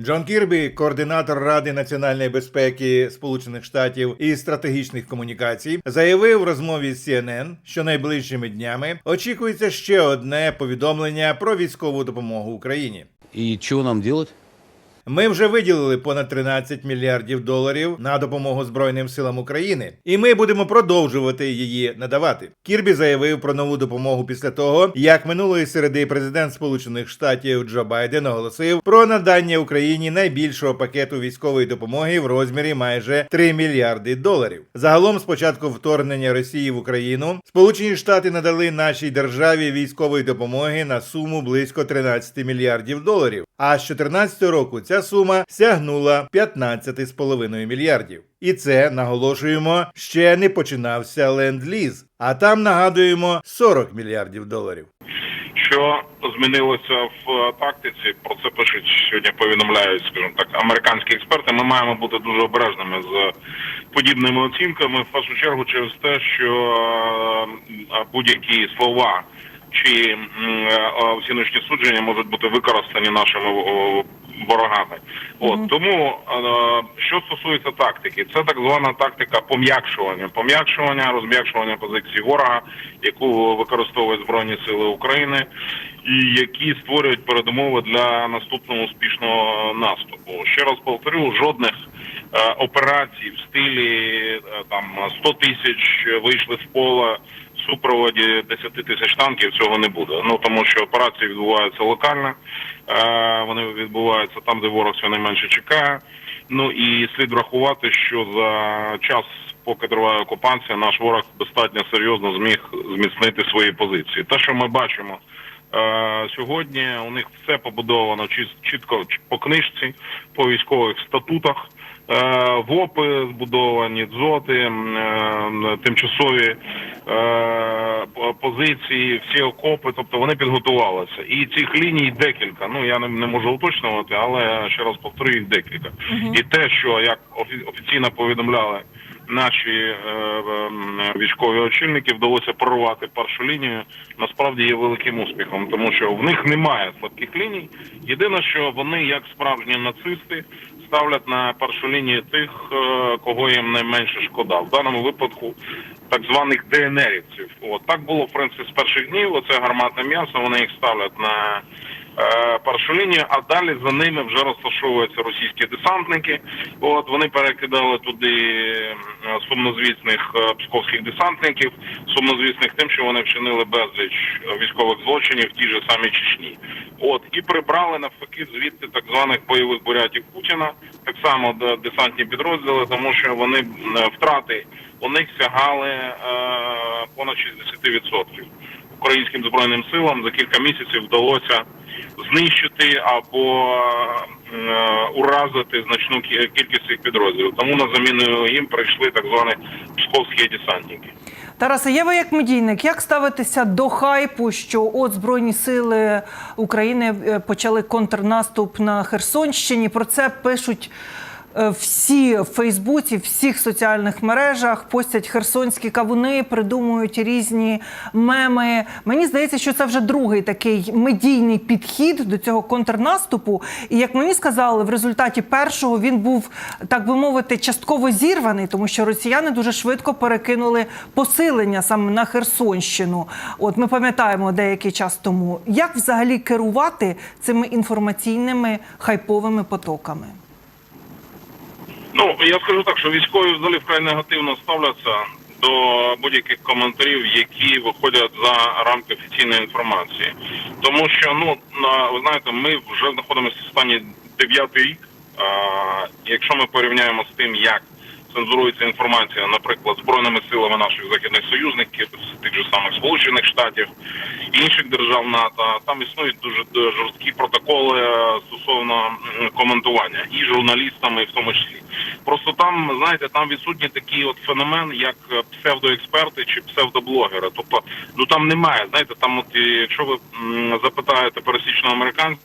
Джон Кірбі, координатор Ради національної безпеки Сполучених Штатів і стратегічних комунікацій, заявив в розмові з CNN, що найближчими днями очікується ще одне повідомлення про військову допомогу Україні. І що нам делать? Ми вже виділили понад 13 мільярдів доларів на допомогу Збройним силам України, і ми будемо продовжувати її надавати. Кірбі заявив про нову допомогу після того, як минулої середи президент Сполучених Штатів Джо Байден оголосив про надання Україні найбільшого пакету військової допомоги в розмірі майже 3 мільярди доларів. Загалом, з початку вторгнення Росії в Україну, Сполучені Штати надали нашій державі військової допомоги на суму близько 13 мільярдів доларів. А з 2014 року ця сума сягнула 15,5 мільярдів. І це наголошуємо, ще не починався ленд-ліз, а там нагадуємо 40 мільярдів доларів. Що змінилося в е, тактиці? Про це пишуть сьогодні. Повідомляють, скажімо так, американські експерти. Ми маємо бути дуже обережними з подібними оцінками. В першу чергу через те, що е, будь-які слова чи е, оціночні судження можуть бути використані нашими ворогами. От тому е, що стосується тактики, це так звана тактика пом'якшування, пом'якшування, розм'якшування позиції ворога, яку використовують збройні сили України, і які створюють передумови для наступного успішного наступу. Ще раз повторю, жодних е, операцій в стилі е, там 100 тисяч вийшли в поле в супроводі 10 тисяч танків. Цього не буде. Ну тому що операції відбуваються локально, е, вони відбуваються там, де ворог щонайменше чекає. Ну і слід врахувати, що за час, поки триває окупація, наш ворог достатньо серйозно зміг зміцнити свої позиції. Те, що ми бачимо. Е, Сьогодні у них все побудовано чітко по книжці, по військових статутах. Е, ВОПи збудовані, дзоти, е, тимчасові позиції, всі окопи, тобто вони підготувалися. І цих ліній декілька. Ну я не, не можу уточнювати, але ще раз повторю, їх декілька. І те, що як офі- офіційно повідомляли наші е, ем, військові очільники, вдалося прорвати першу лінію, насправді є великим успіхом, тому що в них немає слабких ліній. Єдине, що вони, як справжні нацисти, ставлять на першу лінію тих, е, кого їм найменше шкода. В даному випадку так званих ДНРівців. От так було в принципі з перших днів. Оце гарматне м'ясо. Вони їх ставлять на е, першу лінію, а далі за ними вже розташовуються російські десантники. От вони перекидали туди е, сумнозвісних е, псковських десантників, сумнозвісних тим, що вони вчинили безліч військових злочинів в тій же самій Чечні. От і прибрали навпаки звідти так званих бойових бурятів Путіна, так само десантні підрозділи, тому що вони втрати у них сягали е, понад 60%. Українським збройним силам за кілька місяців вдалося знищити або е, уразити значну кількість цих підрозділів. Тому на заміну їм прийшли так звані псковські десантники. Тарасе, є ви як медійник, як ставитися до хайпу, що от Збройні сили України е, почали контрнаступ на Херсонщині? Про це пишуть всі в Фейсбуці, всіх соціальних мережах, постять херсонські кавуни, придумують різні меми. Мені здається, що це вже другий такий медійний підхід до цього контрнаступу. І як мені сказали, в результаті першого він був, так би мовити, частково зірваний, тому що росіяни дуже швидко перекинули посилення саме на Херсонщину. От ми пам'ятаємо деякий час тому. Як взагалі керувати цими інформаційними хайповими потоками? Ну я скажу так, що військові взагалі вкрай негативно ставляться до будь-яких коментарів, які виходять за рамки офіційної інформації, тому що ну на ви знаєте, ми вже знаходимося в стані дев'ятий рік. Якщо ми порівняємо з тим, як цензурується інформація, наприклад, збройними силами наших західних союзників, тих же самих Сполучених Штатів, інших держав НАТО, там існують дуже жорсткі протоколи е, стосовно коментування і журналістами, і в тому числі. Просто там, знаєте, там відсутній такий от феномен, як е, псевдоексперти чи псевдоблогери. Тобто, ну там немає. Знаєте, там, от якщо ви запитаєте пересічного американця.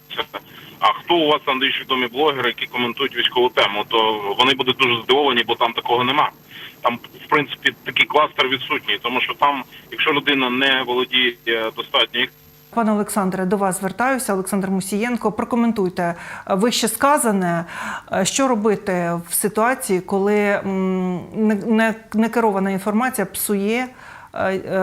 А хто у вас там більш відомі блогери, які коментують військову тему, то вони будуть дуже здивовані, бо там такого нема. Там, в принципі, такий кластер відсутній, тому що там, якщо людина не володіє достатньою Пане Олександре, до вас звертаюся. Олександр Мусієнко. Прокоментуйте е, вище сказане. Е, Що робити в ситуації, коли не- не- некерована інформація псує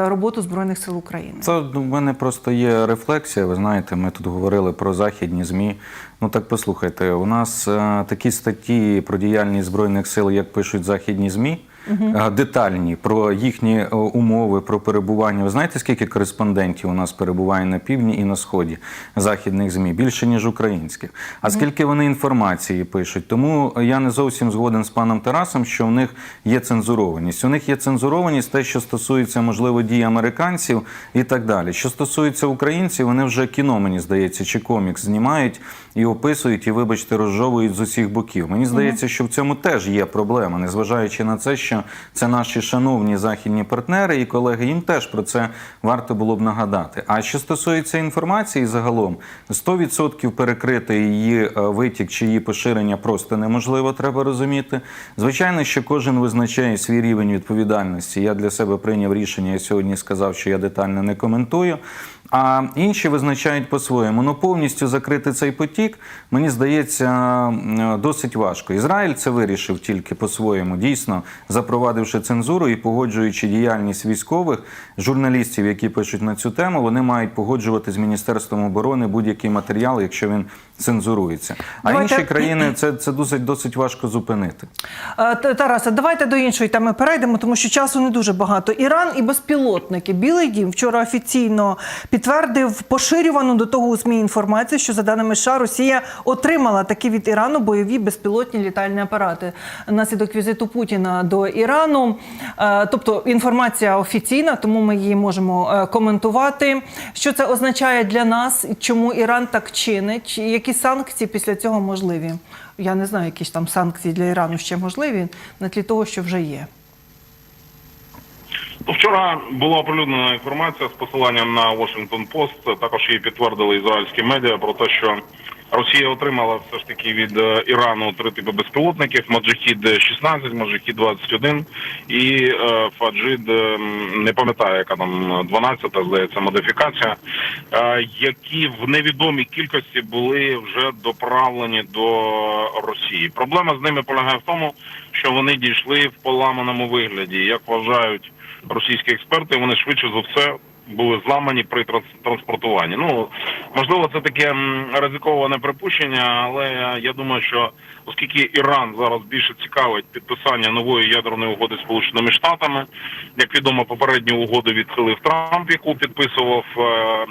роботу Збройних сил України? Це в мене просто є рефлексія. Ви знаєте, ми тут говорили про західні змі. Ну так послухайте, у нас е, такі статті про діяльність збройних сил, як пишуть західні змі. Е, Детальні про їхні е, умови, про перебування. Ви знаєте, скільки кореспондентів у нас перебуває на півдні і на сході західних змі? Більше ніж українських. А скільки вони інформації пишуть? Тому я не зовсім згоден з паном Тарасом, що в них є цензурованість. У них є цензурованість те, що стосується можливо дій американців і так далі. Що стосується українців, вони вже кіно, мені здається, чи комікс знімають і описують, і, вибачте, розжовують з усіх боків. Мені здається, що в цьому теж є проблема, незважаючи на це, що це наші шановні західні партнери і колеги, їм теж про це варто було б нагадати. А що стосується інформації, загалом 100% перекрити її е, витік чи її поширення просто неможливо, треба розуміти. Звичайно, що кожен визначає свій рівень відповідальності. Я для себе прийняв рішення. Я сьогодні сказав, що я детально не коментую. А інші визначають по-своєму. Ну повністю закрити цей потік, мені здається, досить важко. Ізраїль це вирішив тільки по-своєму, дійсно запровадивши цензуру і погоджуючи діяльність військових журналістів, які пишуть на цю тему, вони мають погоджувати з міністерством оборони будь-який матеріал, якщо він цензурується. А Давайте- інші країни це, це досить досить важко зупинити. Е, Т- Тарасе, давайте до іншої теми перейдемо, тому що часу не дуже багато. Іран і безпілотники. Білий дім вчора офіційно підтвердив поширювану до того у СМІ інформацію, що за даними США Росія отримала такі від Ірану бойові безпілотні літальні апарати наслідок візиту Путіна до Ірану. Е, Тобто інформація офіційна, тому ми її можемо е, коментувати. Що це означає для нас? Чому Іран так чинить? Які санкції після цього можливі? Я не знаю, які ж там санкції для Ірану ще можливі на тлі того, що вже є. Ну, вчора була оприлюднена інформація з посиланням на Washington Post. Також її підтвердили ізраїльські медіа про те, що Росія отримала все ж таки від е, Ірану три типи безпілотників: Маджахід 16, Маджахід 21 і е, Фаджид, е, не пам'ятаю, яка там 12-та, здається, модифікація, е, які в невідомій кількості були вже доправлені до Росії. Проблема з ними полягає в тому, що вони дійшли в поламаному вигляді. Як вважають російські експерти, вони швидше за все були зламані при транс- транспортуванні. Ну можливо, це таке ризиковане припущення, але я, я думаю, що оскільки Іран зараз більше цікавить підписання нової ядерної угоди з Сполученими Штатами, як відомо, попередню угоду відхилив Трамп, яку підписував е,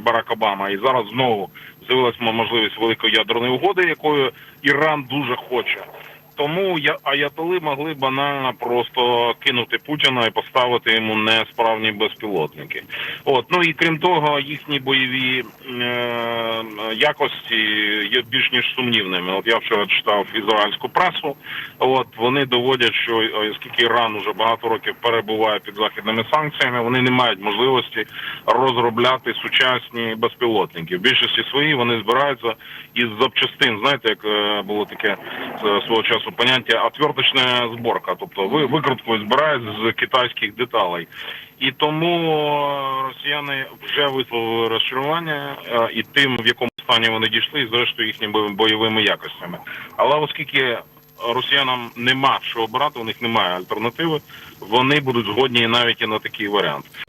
Барак Обама, і зараз знову з'явилася можливість великої ядерної угоди, якою Іран дуже хоче. Тому я аятоли могли банально просто кинути Путіна і поставити йому несправні безпілотники. От ну і крім того, їхні бойові е- якості є більш ніж сумнівними. От я вчора читав ізраїльську пресу. От вони доводять, що е, оскільки Іран уже багато років перебуває під західними санкціями, вони не мають можливості розробляти сучасні безпілотники. В більшості своїй вони збираються із запчастин. Знаєте, як е, було таке е, свого часу поняття отверточна зборка, тобто ви викруткою збирають з китайських деталей. І тому е, росіяни вже висловили розчарування е, і тим, в якому стані вони дійшли, і зрештою їхніми бойовими якостями. Але оскільки росіянам нема що обирати, у них немає альтернативи, вони будуть згодні навіть і на такий варіант.